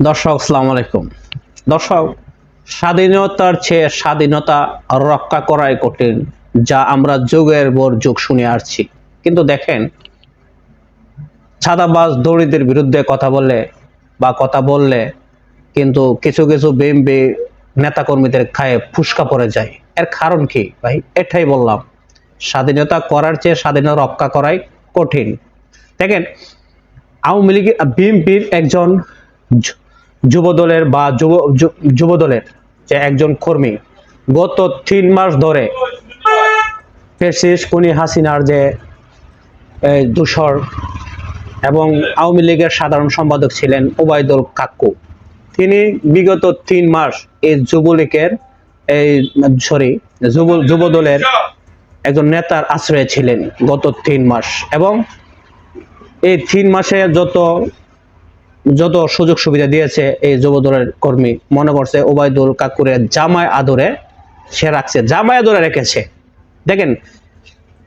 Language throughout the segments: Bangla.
দর্শক, আসসালামু আলাইকুম। দর্শক, স্বাধীনতার চেয়ে স্বাধীনতা রক্ষা করাই কঠিন, যা আমরা যুগের পর যুগ শুনে আসছি। কিন্তু দেখেন, ছাদাবাজ দড়িদের বিরুদ্ধে কথা বললে বা কথা বললে কিন্তু কিছু কিছু বিএমপি নেতাকর্মীদের খায়ে ফুসকা পড়ে যায়। এর কারণ কি? ভাই, এটাই বললাম। স্বাধীনতা করার চেয়ে স্বাধীনতা রক্ষা করাই কঠিন। দেখেন, আওয়ামী লীগ বিএনপির একজন যুবদলের বা যুব যুবদলের যে একজন কর্মী, গত তিন মাস ধরে ফেসিস কুনি হাসিনার যে দূষর এবং আওয়ামী লীগের সাধারণ সম্পাদক ছিলেন ওবায়দুল কাক্কু তিনি বিগত তিন মাস এই যুবলীগের, এই, সরি, যুব, যুবদলের একজন নেতার আশ্রয়ে ছিলেন গত তিন মাস এবং এই তিন মাসে যত যত সুযোগ সুবিধা দিয়েছে এই যুবদলের কর্মী, মনে করছে ওবায়দুল কাকুরের জামাই আদরে সে রাখছে, জামাই আদরে রেখেছে। দেখেন,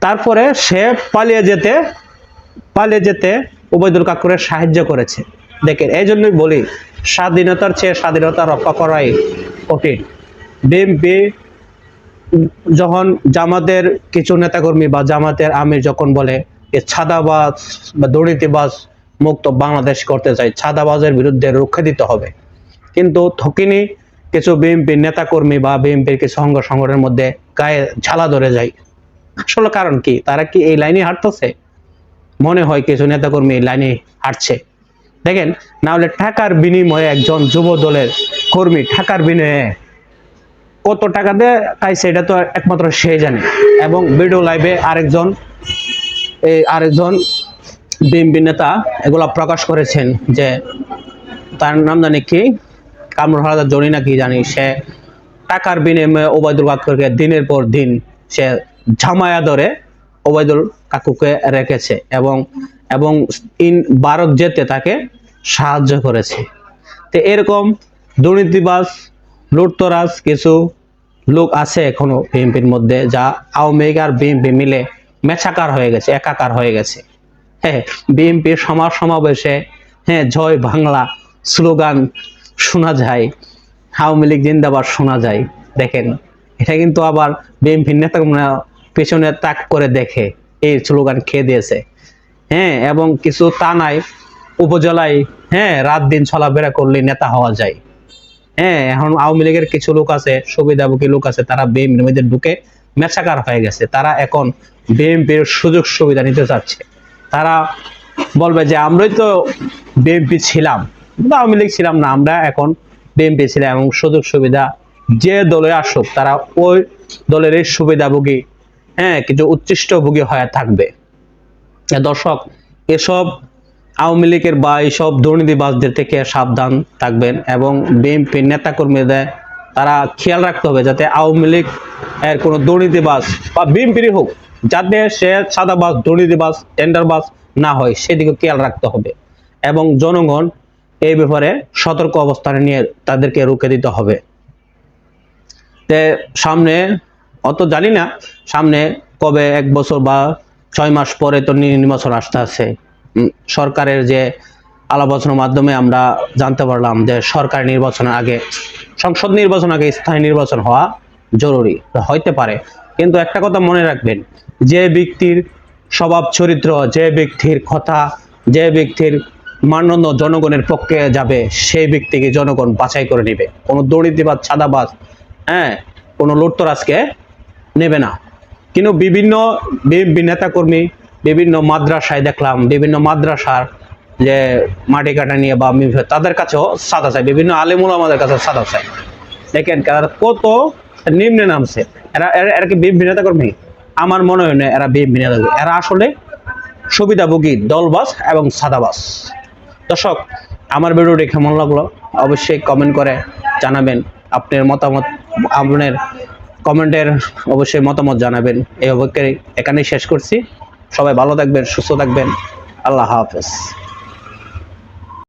তারপরে সে পালিয়ে যেতে পালিয়ে যেতে ওবায়দুল কাকুরের সাহায্য করেছে। দেখেন এই জন্যই বলি, স্বাধীনতার চেয়ে স্বাধীনতা রক্ষা করাই কঠিন। বিএনপি যখন জামাতের কিছু নেতাকর্মী বা জামাতের আমির যখন বলে যে ছাদাবাজ বা দুর্নীতিবাজ মুক্ত বাংলাদেশ করতে চাই ছাদাবাজের বিরুদ্ধে রুখে দিতে হবে। কিন্তু থকিনি কিছু বিএনপি নেতাকর্মী বা বিএনপির কিছু অঙ্গ সংগঠনের মধ্যে গায়ে ঝালা ধরে যায়। আসলে কারণ কি? তারা কি এই লাইনে হাঁটতেছে? মনে হয় কিছু নেতাকর্মী এই লাইনে হাঁটছে। দেখেন, না হলে টাকার বিনিময়ে একজন যুব দলের কর্মী, টাকার বিনিময়ে কত টাকা দিয়ে খাইছে এটা তো একমাত্র সে জানে। এবং ভিডিও লাইভে আরেকজন, এই আরেকজন বিএনপি নেতা এগুলা প্রকাশ করেছেন যে তার নাম জানি কি? কামরুল হালাদার জনি নাকি জানি, সে টাকার বিনিময়ে ওবায়দুল কাকুকে দিনের পর দিন সে ঝামায়া ধরে ওবায়দুল কাকুকে রেখেছে এবং এবং ইন ভারত যেতে তাকে সাহায্য করেছে। তো এরকম দুর্নীতিবাজ, লুটতরাজ কিছু লোক আছে এখনও বিএনপির মধ্যে যা আওয়ামী লীগ আর বিএনপি মিলে মেছাকার হয়ে গেছে, একাকার হয়ে গেছে। হ্যাঁ বিএনপির সমাজ সমাবেশে হ্যাঁ জয় বাংলা স্লোগান শোনা যায়, আওয়ামী লীগ জিন্দাবাদ শোনা যায়। দেখেন, এটা কিন্তু আবার বিএনপির নেতা পেছনে তাক করে দেখে, এই স্লোগান খেয়ে দিয়েছে। হ্যাঁ এবং কিছু তা নাই উপজেলায় হ্যাঁ রাত দিন চলাফেরা করলে নেতা হওয়া যায়। হ্যাঁ এখন আওয়ামী লীগের কিছু লোক আছে, সুবিধাভোগী লোক আছে, তারা বিএনপির মধ্যে ঢুকে মেচাকার হয়ে গেছে। তারা এখন বিএনপির সুযোগ সুবিধা নিতে চাচ্ছে। তারা বলবে যে আমরাই তো বিএনপি ছিলাম। আওয়ামী লীগ ছিলাম না, আমরা এখন বিএনপি ছিলাম এবং সুযোগ সুবিধা যে দলে আসুক, তারা ওই দলের সুবিধাভোগী। হ্যাঁ কিছু উচ্ছিষ্টভোগী হয়ে থাকবে। দর্শক, এসব আওয়ামী লীগের বা এইসব দুর্নীতিবাজদের থেকে সাবধান থাকবেন এবং বিএনপির নেতাকর্মীদের, তারা খেয়াল রাখতে হবে যাতে আওয়ামী লীগ এর কোনো দুর্নীতিবাজ বা বিএনপিরই হোক যাতে সে সাদাবাজ দুর্নীতিবাজ টেন্ডারবাজ না হয়, সেদিকে খেয়াল রাখতে হবে। এবং জনগণ এই ব্যাপারে সতর্ক অবস্থানে নিয়ে তাদেরকে রুখে দিতে হবে। তে সামনে, অত জানি না, সামনে কবে এক বছর বা ছয় মাস পরে তো নির্বাচন আসতে আছে। সরকারের যে আলাপচনার মাধ্যমে আমরা জানতে পারলাম যে সরকার নির্বাচনের আগে, সংসদ নির্বাচন আগে স্থায়ী নির্বাচন হওয়া জরুরি, হইতে পারে। কিন্তু একটা কথা মনে রাখবেন, যে ব্যক্তির স্বভাব চরিত্র, যে ব্যক্তির কথা, যে ব্যক্তির মানদণ্ড জনগণের পক্ষে যাবে, সেই ব্যক্তিকে জনগণ বাছাই করে নেবে। কোনো দুর্নীতিবাদ ছাদাবাজ হ্যাঁ কোনো লুটতরাজকে নেবে না। কিন্তু বিভিন্ন নেতাকর্মী বিভিন্ন মাদ্রাসায় দেখলাম, বিভিন্ন মাদ্রাসার যে মাটি কাটা নিয়ে বা তাদের কাছেও সাদা চাই, বিভিন্ন আলিমুল আমাদের কাছে সাদা চাই। দেখেন তারা কত নিম্নে নামছে। এরা এরা কি বিএনপি নেতাকর্মী আমার মনে হয় না এরা বিএনপি নেতাকর্মী এরা আসলে সুবিধাভোগী দলবাস এবং সাদাবাস দর্শক, আমার ভিডিওটি কেমন লাগল? অবশ্যই কমেন্ট করে জানাবেন। আপনার মতামত, আপনার কমেন্টের অবশ্যই মতামত জানাবেন। এই অবশ্যই এখানেই শেষ করছি। সবাই ভালো থাকবেন, সুস্থ থাকবেন। আল্লাহ হাফেজ।